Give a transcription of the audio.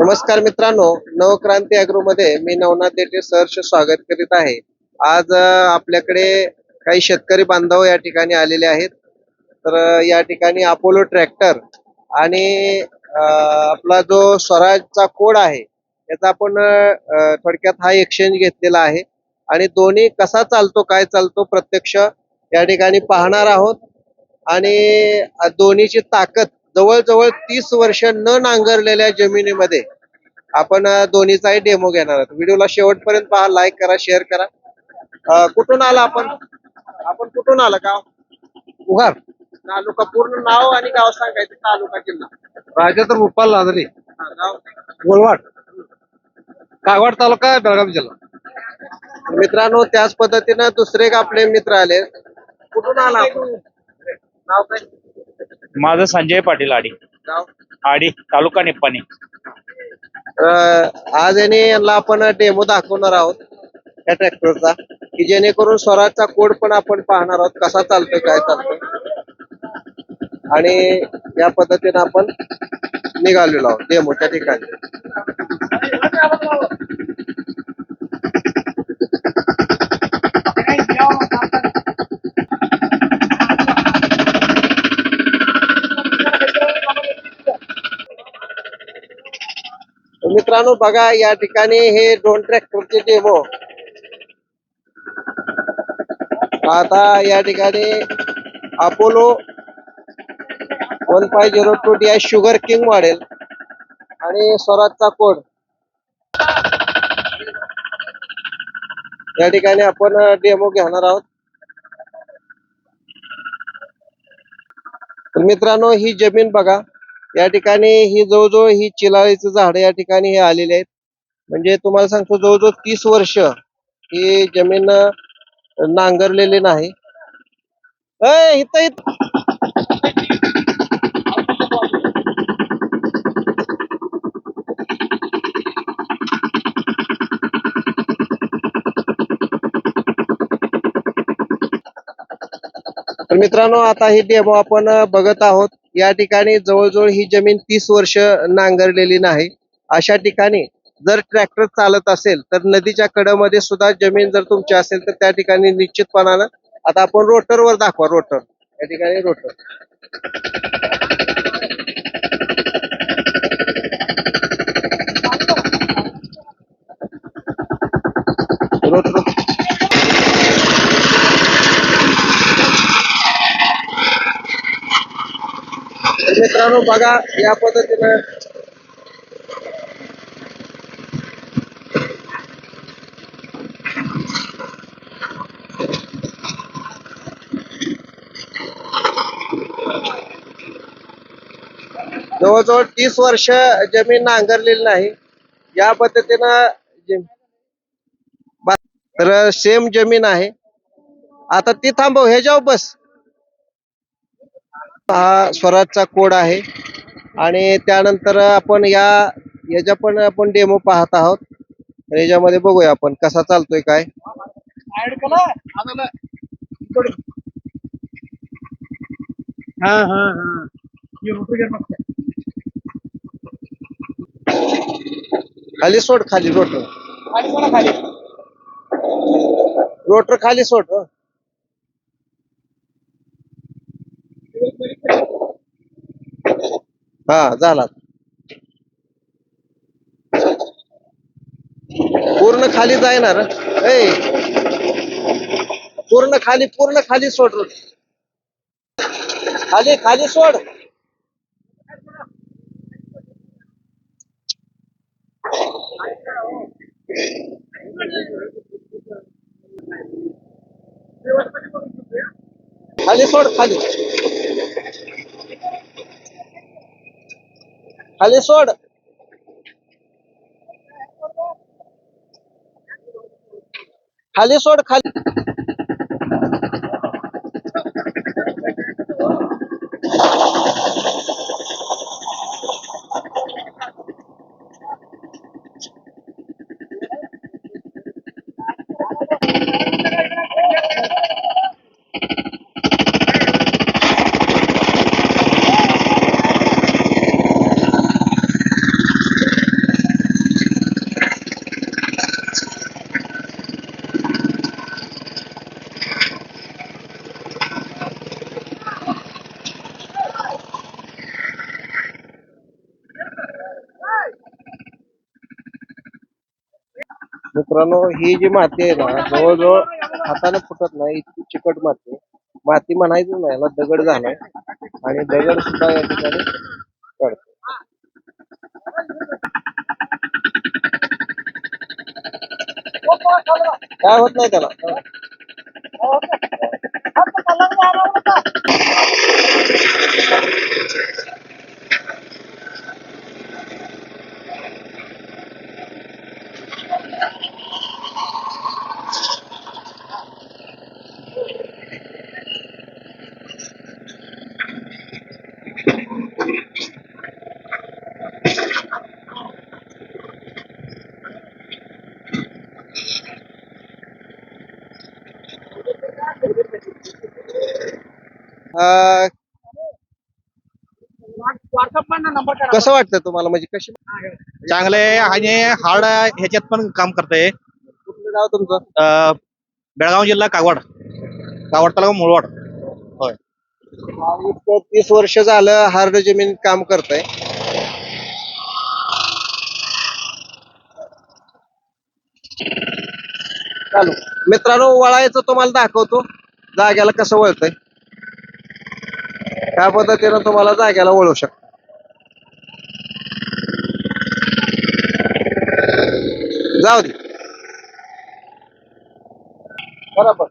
नमस्कार मित्रांनो नवक्रांती अॅग्रो मध्ये मी नवनाथ देठे सहर्ष स्वागत करीत आहे. आज आपल्याकडे काही शेतकरी बांधव या ठिकाणी आलेले आहेत. तर या ठिकाणी अपोलो ट्रॅक्टर आणि आपला जो स्वराजचा कोड आहे याचा आपण थोडक्यात हा एक्सचेंज घेतलेला आहे. आणि दोन्ही कसा चालतो काय चालतो प्रत्यक्ष या ठिकाणी पाहणार आहोत. आणि दोन्हीची ताकद जवळजवळ तीस वर्ष न नांगरलेल्या जमिनीमध्ये आपण दोन्हीचाही डेमो घेणार आहोत. व्हिडिओला शेवटपर्यंत पहा लाईक करा शेअर करा. कुठून आला आपण? आपण कुठून आला? गाव? उघार तालुका पूर्ण नाव आणि गाव सांगायचं तालुका जिल्हा. राजा रुपाल लादरे गोलवाड कागवाड तालुका बेळगाव जिल्हा. मित्रांनो त्याच पद्धतीनं दुसरे आपले मित्र आले. कुठून आला? नाव काय? माझं संजय पाटील आडी. गाव आडी तालुका निप्पाणी. अं, आज याने यांना आपण डेमो दाखवणार आहोत या ट्रॅक्टरचा की जेणेकरून स्वराजचा कोड पण आपण पाहणार आहोत कसा चालतोय काय चालतोय. आणि या पद्धतीने आपण निघालेलो आहोत डेमोच्या ठिकाणी. मित्रांनो बघा या ठिकाणी हे दोन ट्रॅक्टरचे डेमो आता या ठिकाणी Apollo one five zero two D I sugar king model आणि स्वराजचा कोड. या ठिकाणी आपण डेमो घेणार आहोत. मित्रांनो ही जमीन बघा. या ठिकाणी ही जवळजवळ ही चिलाळीचं झाड या ठिकाणी हे आलेले आहेत. म्हणजे तुम्हाला सांगतो जवळजवळ तीस वर्ष ही जमीन नांगरलेली नाही. इथं इथं. मित्रांनो आता ही डेमो आपण बघत आहोत. या ठिकाणी जवळजवळ ही जमीन तीस वर्ष नांगरलेली नाही. अशा ठिकाणी जर ट्रॅक्टर चालत असेल तर नदीच्या कडेमध्ये सुद्धा जमीन जर तुमची असेल तर त्या ठिकाणी निश्चितपणानं आता आपण रोटरवर दाखवा रोटर. या ठिकाणी रोटर. रोटर. मित्रांनो बघा या पद्धतीनं जवळजवळ तीस वर्ष जमीन नांगरलेली नाही. या पद्धतीनं तर सेम जमीन आहे. आता ती थांबव ह्याच्यावर बस. हा स्वराजचा कोड आहे. आणि त्यानंतर आपण या याच्या पण आपण डेमो पाहत आहोत. तर याच्यामध्ये बघूया आपण कसा चालतोय काय. हा हा हा. खाली सोड खाली रोटर. रोटर खाली सोड हा झाला. पूर्ण खाली जायणार. ए पूर्ण खाली पूर्ण खाली सोड खाली खाली सोड. खाली सोड खाली. खाली सोड. खाली सोड खाली. मित्रांनो ही जी माती आहे ना जवळजवळ हाताने फुटत नाही इतकी चिकट माती माती म्हणायचं नाही याला दगड झालाय. आणि दगड सुद्धा या ठिकाणी काढतो काय होत नाही त्याला? कसं वाटतं तुम्हाला? म्हणजे कशी चांगलं आहे आणि हार्ड ह्याच्यात पण काम करतंय. कुठलं गाव तुमचं? बेळगाव जिल्हा कागवाड. कागवाड तालुका मुळवाड. होय. तीस वर्ष झालं हार्ड जमीन काम करतय. चालू. मित्रांनो वळायचं तुम्हाला दाखवतो. जाग्याला कसं वळतंय? त्या पद्धतीनं तुम्हाला जाग्याला वळू शकता. जाऊ दे. बरोबर.